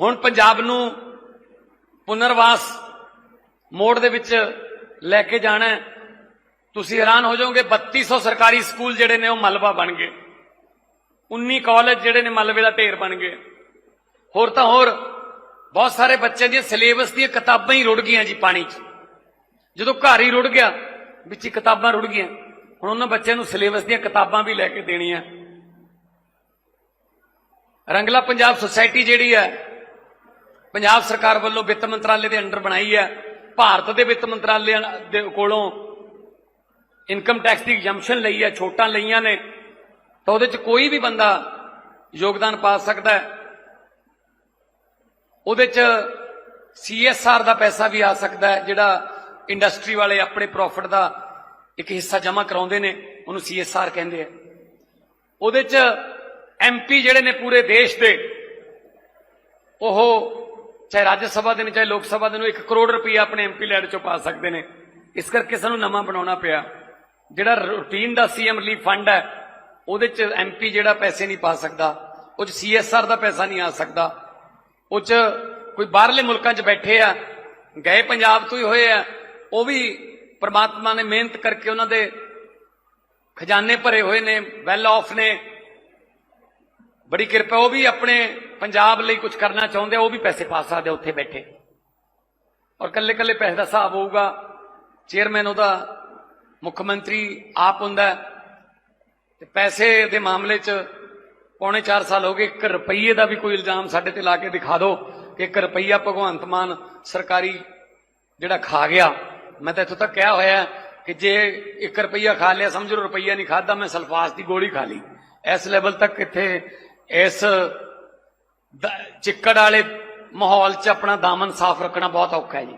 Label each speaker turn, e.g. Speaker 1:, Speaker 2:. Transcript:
Speaker 1: ਹੁਣ ਪੰਜਾਬ ਨੂੰ ਪੁਨਰਵਾਸ ਮੋੜ ਦੇ ਵਿੱਚ ਲੈ ਕੇ ਜਾਣਾ ਹੈ। ਤੁਸੀਂ ਹੈਰਾਨ ਹੋ ਜਾਓਗੇ 3200 ਸਰਕਾਰੀ ਸਕੂਲ ਜਿਹੜੇ ਨੇ ਉਹ ਮਲਬਾ ਬਣ ਗਏ। 19 ਕਾਲਜ ਜਿਹੜੇ ਨੇ ਮਲਬੇ ਦਾ ਢੇਰ ਬਣ ਗਏ। ਹੋਰ ਤਾਂ ਹੋਰ, ਬਹੁਤ ਸਾਰੇ ਬੱਚਿਆਂ ਦੀਆਂ ਸਿਲੇਬਸ ਦੀਆਂ ਕਿਤਾਬਾਂ ਹੀ ਰੁੜ ਗਈਆਂ ਜੀ ਪਾਣੀ 'ਚ। ਜਦੋਂ ਘਰ ਹੀ ਰੁੜ ਗਿਆ, ਵਿੱਚ ਹੀ ਕਿਤਾਬਾਂ ਰੁੜ ਗਈਆਂ। ਹੁਣ ਉਹਨਾਂ ਬੱਚਿਆਂ ਨੂੰ ਸਿਲੇਬਸ ਦੀਆਂ ਕਿਤਾਬਾਂ ਵੀ ਲੈ ਕੇ ਦੇਣੀਆਂ। ਰੰਗਲਾ ਪੰਜਾਬ ਸੁਸਾਇਟੀ ਜਿਹੜੀ ਹੈ ਪੰਜਾਬ ਸਰਕਾਰ ਵੱਲੋਂ ਵਿੱਤ ਮੰਤਰਾਲੇ ਦੇ ਅੰਡਰ ਬਣਾਈ ਹੈ। ਭਾਰਤ ਦੇ ਵਿੱਤ ਮੰਤਰਾਲੇ ਦੇ ਕੋਲੋਂ ਇਨਕਮ ਟੈਕਸ ਦੀ ਐਗਜ਼ੈਂਪਸ਼ਨ ਲਈ ਹੈ, ਛੋਟਾਂ ਲਈਆਂ ਨੇ। ਤਾਂ ਉਹਦੇ 'ਚ ਕੋਈ ਵੀ ਬੰਦਾ ਯੋਗਦਾਨ ਪਾ ਸਕਦਾ ਹੈ। ਉਹਦੇ 'ਚ ਸੀਐਸਆਰ ਦਾ ਪੈਸਾ ਵੀ ਆ ਸਕਦਾ ਹੈ, ਜਿਹੜਾ ਇੰਡਸਟਰੀ ਵਾਲੇ ਆਪਣੇ ਪ੍ਰੋਫਿਟ ਦਾ ਇੱਕ ਹਿੱਸਾ ਜਮ੍ਹਾਂ ਕਰਾਉਂਦੇ ਨੇ, ਉਹਨੂੰ ਸੀਐਸਆਰ ਕਹਿੰਦੇ ਆ। ਉਹਦੇ 'ਚ ਐਮਪੀ ਜਿਹੜੇ ਨੇ ਪੂਰੇ ਦੇਸ਼ ਦੇ, ਉਹ ਚਾਹੇ ਰਾਜ ਸਭਾ ਦੇ ਨੇ, ਚਾਹੇ ਲੋਕ ਸਭਾ ਦੇ ਨੂੰ 1 ਕਰੋੜ ਰੁਪਏ ਆਪਣੇ ਐਮਪੀ ਲੈਡ ਚੋਂ ਪਾ ਸਕਦੇ ਨੇ। ਇਸ ਕਰਕੇ ਸਾਨੂੰ ਨਵਾਂ ਬਣਾਉਣਾ ਪਿਆ। ਜਿਹੜਾ ਰੂਟੀਨ ਦਾ ਸੀਐਮ ਰਿਲੀਫ ਫੰਡ ਹੈ, ਉਹਦੇ 'ਚ ਐਮਪੀ ਜਿਹੜਾ ਪੈਸੇ ਨਹੀਂ ਪਾ ਸਕਦਾ। ਉਹ 'ਚ ਸੀਐਸਆਰ ਦਾ ਪੈਸਾ ਨਹੀਂ ਆ ਸਕਦਾ। ਉਹ 'ਚ ਕੋਈ ਬਾਹਰਲੇ ਮੁਲਕਾਂ 'ਚ ਬੈਠੇ ਆ, ਗਏ ਪੰਜਾਬ ਤੋਂ ਹੀ ਹੋਏ ਆ, ਉਹ ਵੀ ਪ੍ਰਮਾਤਮਾ ਨੇ ਮਿਹਨਤ ਕਰਕੇ ਉਹਨਾਂ ਦੇ ਖਜ਼ਾਨੇ ਭਰੇ ਹੋਏ ਨੇ ਵੈਲ ਆਫ ਨੇ। ਬੜੀ ਕਿਰਪਾ, ਉਹ ਵੀ ਆਪਣੇ ਪੰਜਾਬ ਲਈ ਕੁਝ ਕਰਨਾ ਚਾਹੁੰਦੇ ਉਹ ਵੀ ਪੈਸੇ ਪਾ ਸਕਦੇ ਉੱਥੇ ਬੈਠੇ। ਔਰ ਕੱਲੇ ਕੱਲੇ ਪੈਸੇ ਦਾ ਹਿਸਾਬ ਹੋਊਗਾ, ਚੇਅਰਮੈਨ ਉਹਦਾ, ਮੁੱਖ ਮੰਤਰੀ ਆਪ ਹੁੰਦਾ ਹੈ। ਤੇ ਪੈਸੇ ਦੇ ਮਾਮਲੇ 'ਚ ਪੌਣੇ 4 ਸਾਲ ਹੋ ਗਏ 1 ਰੁਪਈਏ ਦਾ ਵੀ ਕੋਈ ਇਲਜ਼ਾਮ ਸਾਡੇ ਤੇ ਲਾ ਕੇ ਦਿਖਾ ਦਿਓ ਕਿ 1 ਰੁਪਈਆ ਭਗਵੰਤ ਮਾਨ ਸਰਕਾਰੀ ਜਿਹੜਾ ਖਾ ਗਿਆ। ਮੈਂ ਤਾਂ ਇੱਥੋਂ ਤੱਕ ਕਿਹਾ ਹੋਇਆ ਕਿ ਜੇ 1 ਰੁਪਈਆ ਖਾ ਲਿਆ, ਸਮਝੋ ਰੁਪਈਆ ਨਹੀਂ ਖਾਦਾ ਮੈਂ ਸਲਫਾਸ ਦੀ ਗੋਲੀ ਖਾ ਲਈ। ਇਸ ਲੈਵਲ ਤੱਕ ਇੱਥੇ ਇਸ ਚਿੱਕੜ ਵਾਲੇ ਮਾਹੌਲ 'ਚ ਆਪਣਾ ਦਾਮਨ ਸਾਫ਼ ਰੱਖਣਾ ਬਹੁਤ ਔਖਾ ਹੈ ਜੀ।